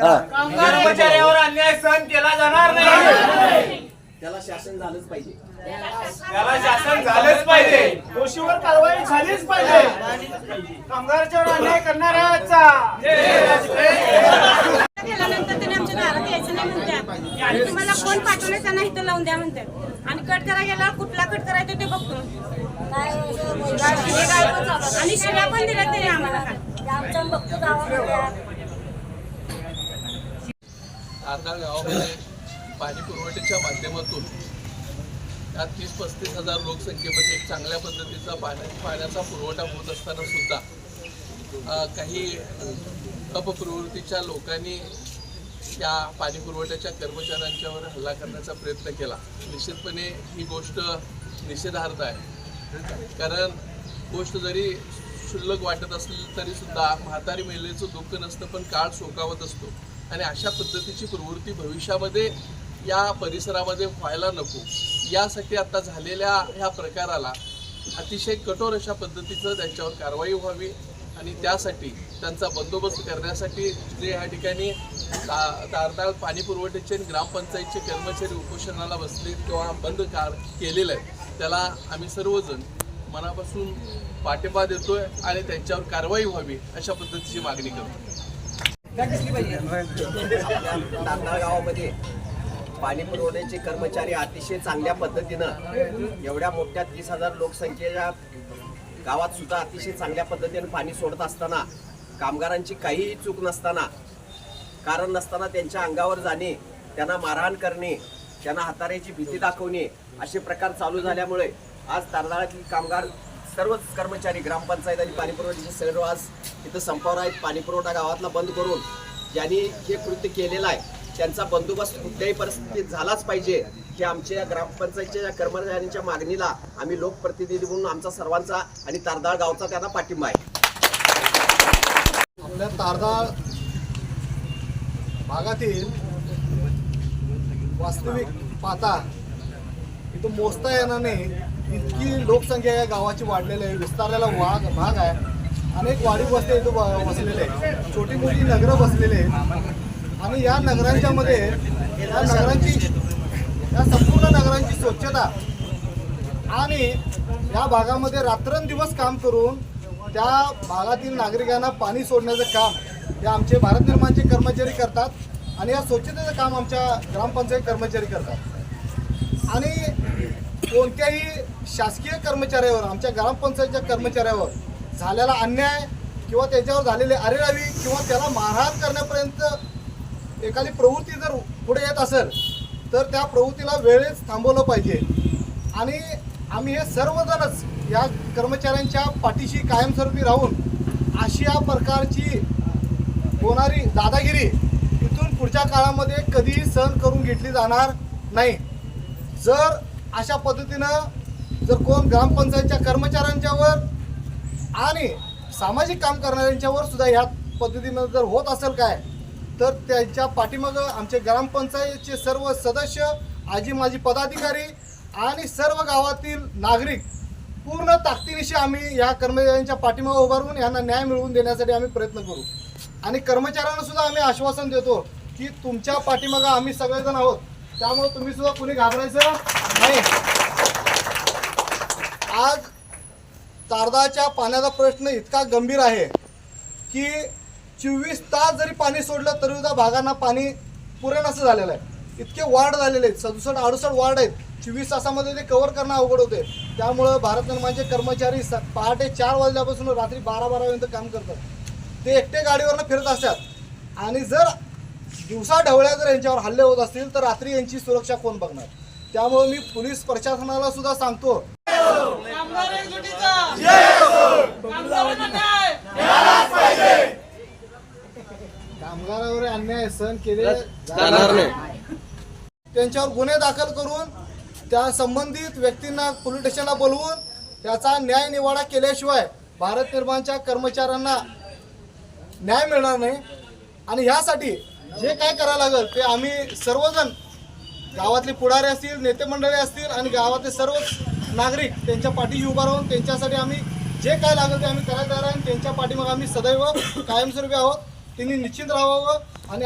कर्मचाऱ्यावर अन्याय सहन केला जाणार नाही. त्याला शासन झालंच पाहिजे. त्याला शासन झालंच पाहिजे. दोषीवर कारवाई झालीच पाहिजे. कामगारांच्यावर अन्याय करणाऱ्याचा त्याने आमच्या दारात यायचं नाही म्हणतात आणि तुम्हाला कोण पाठवलं त्यांना इथं लावून द्या म्हणतात आणि कट करा गेला कुठला कट करायचा ते बघतो. आणि शिव्या पण दिल्या तरी आम्हाला. गावामध्ये. पाणी पुरवठ्याच्या माध्यमातून या तीस पस्तीस हजार लोकसंख्येमध्ये एक चांगल्या पद्धतीचा पाण्या पाण्याचा पुरवठा होत असताना सुद्धा काही अपप्रवृत्तीच्या लोकांनी या पाणी पुरवठ्याच्या कर्मचाऱ्यांच्यावर हल्ला करण्याचा प्रयत्न केला. निश्चितपणे ही गोष्ट निषेधार्थ आहे. कारण गोष्ट जरी क्षुल्लक वाटत असली तरीसुद्धा म्हातारी महिलेचं दुःख नसतं पण काळ शोकावत असतो. आणि अशा पद्धतीची प्रवृत्ती भविष्यामध्ये या परिसरामध्ये व्हायला नको. यासाठी आता झालेल्या ह्या प्रकाराला अतिशय कठोर अशा पद्धतीचं त्यांच्यावर कारवाई व्हावी आणि त्यासाठी त्यांचा बंदोबस्त करण्यासाठी जे या ठिकाणी ता- तारताळ पाणी पुरवठ्याचे आणि ग्रामपंचायतचे कर्मचारी उपोषणाला बसले किंवा बंद कार केलेलं आहे त्याला आम्ही सर्वजण मनापासून पाठिंबा देतोय आणि त्यांच्यावर कारवाई व्हावी अशा पद्धतीची मागणी करतो आपल्या गावामध्ये पाणी पुरवण्याचे कर्मचारी अतिशय चांगल्या पद्धतीनं एवढ्या मोठ्या तीस हजार लोकसंख्येच्या गावात सुद्धा अतिशय चांगल्या पद्धतीनं पाणी सोडत असताना कामगारांची काहीही चूक नसताना कारण नसताना त्यांच्या अंगावर जाणे त्यांना मारहाण करणे त्यांना हाताऱ्याची भीती दाखवणे असे प्रकार चालू झाल्यामुळे आज तारदाळातील कामगार सर्वच कर्मचारी ग्रामपंचायत आणि पाणी पुरवठ्याचे सर्व आज इथं संपावर आहेत. पाणीपुरवठा गावातला बंद करून ज्यांनी हे कृत्य केलेलं आहे त्यांचा बंदोबस्त कुठल्याही परिस्थितीत झालाच पाहिजे. हे आमच्या ग्रामपंचायतच्या या कर्मचाऱ्यांच्या मागणीला आम्ही लोकप्रतिनिधी म्हणून आमचा सर्वांचा आणि तारदाळ गावचा त्यांना पाठिंबा आहे. आपल्या तारदाळ भागातील वास्तविक पाहता इथं मोजता येणार नाही. इतकी लोकसंख्या या गावाची वाढलेली आहे. विस्तारलेला भाग भाग आहे. अनेक वाडी वस्त्या इथं बसलेले आहे छोटी मोठी नगरं बसलेले आहेत. आणि या नगरांच्या मध्ये या नगरांची या संपूर्ण नगरांची स्वच्छता आणि या भागामध्ये रात्रंदिवस काम करून त्या भागातील नागरिकांना पाणी सोडण्याचं काम हे आमचे भारत निर्माणचे कर्मचारी करतात आणि या स्वच्छतेचं काम आमच्या ग्रामपंचायत कर्मचारी करतात. आणि कोणत्याही शासकीय कर्मचाऱ्यावर आमच्या ग्रामपंचायतच्या कर्मचाऱ्यावर झालेला अन्याय किंवा त्याच्यावर झालेले अरेरावी किंवा त्याला मारहाण करण्यापर्यंत एखादी प्रवृत्ती जर पुढे येत असेल तर त्या प्रवृत्तीला वेळेत थांबवलं पाहिजे. आणि आम्ही हे सर्वजणच या कर्मचाऱ्यांच्या पाठीशी कायमस्वरूपी राहून अशी या प्रकारची होणारी दादागिरी इथून पुढच्या काळामध्ये कधीही सहन करून घेतली जाणार नाही. जर अशा पद्धतीनं जर कोण ग्रामपंचायतच्या कर्मचाऱ्यांच्यावर आणि सामाजिक काम करणाऱ्यांच्यावर सुद्धा ह्या पद्धतीनं जर होत असेल काय तर त्यांच्या पाठीमागं आमचे ग्रामपंचायतचे सर्व सदस्य आजी माजी पदाधिकारी आणि सर्व गावातील नागरिक पूर्ण ताकदीनिशी आम्ही या कर्मचाऱ्यांच्या पाठीमागं उभारून यांना न्याय मिळवून देण्यासाठी आम्ही प्रयत्न करू. आणि कर्मचाऱ्यांना सुद्धा आम्ही आश्वासन देतो की तुमच्या पाठीमागं आम्ही सगळेजण आहोत. त्यामुळे तुम्ही सुद्धा कुणी घाबरायचं नाही. आज तारदाच्या पाण्याचा प्रश्न इतका गंभीर आहे की चोवीस तास जरी पाणी सोडलं तरी सुद्धा भागांना पाणी पुरेन असं झालेलं आहे. इतके वार्ड झालेले आहेत सदुसष्ट अडुसष्ट वार्ड आहेत. चोवीस तासामध्ये ते कव्हर करणं अवघड होते. त्यामुळं भारत निर्माणचे कर्मचारी स पहाटे चार वाजल्यापासून रात्री बारा बारापर्यंत काम करतात. ते एकटे गाडीवरनं फिरत असतात. आणि जर दिवसा ढवळ्या जर यांच्यावर हल्ले होत असतील तर रात्री यांची सुरक्षा कोण बघणार? त्यामुळे मी पोलीस प्रशासनाला सुद्धा सांगतो. कामगारावर अन्याय सहन केले जाणार नाही. त्यांच्यावर गुन्हे दाखल करून त्या संबंधित व्यक्तींना पोलीस स्टेशनला बोलवून त्याचा न्याय निवाडा केल्याशिवाय भारत निर्माणच्या कर्मचाऱ्यांना न्याय मिळणार नाही. आणि ह्यासाठी जे काय करायला लागेल ते आम्ही सर्वजण गावातले पुढारी असतील नेते मंडळी असतील आणि गावातले सर्व नागरिक त्यांच्या पाठीशी उभा राहून त्यांच्यासाठी आम्ही जे काय लागेल ते आम्ही करायला तयार आहे आणि त्यांच्या पाठीमागे आम्ही सदैव कायमस्वरूपी आहोत. त्यांनी निश्चित राहावं आणि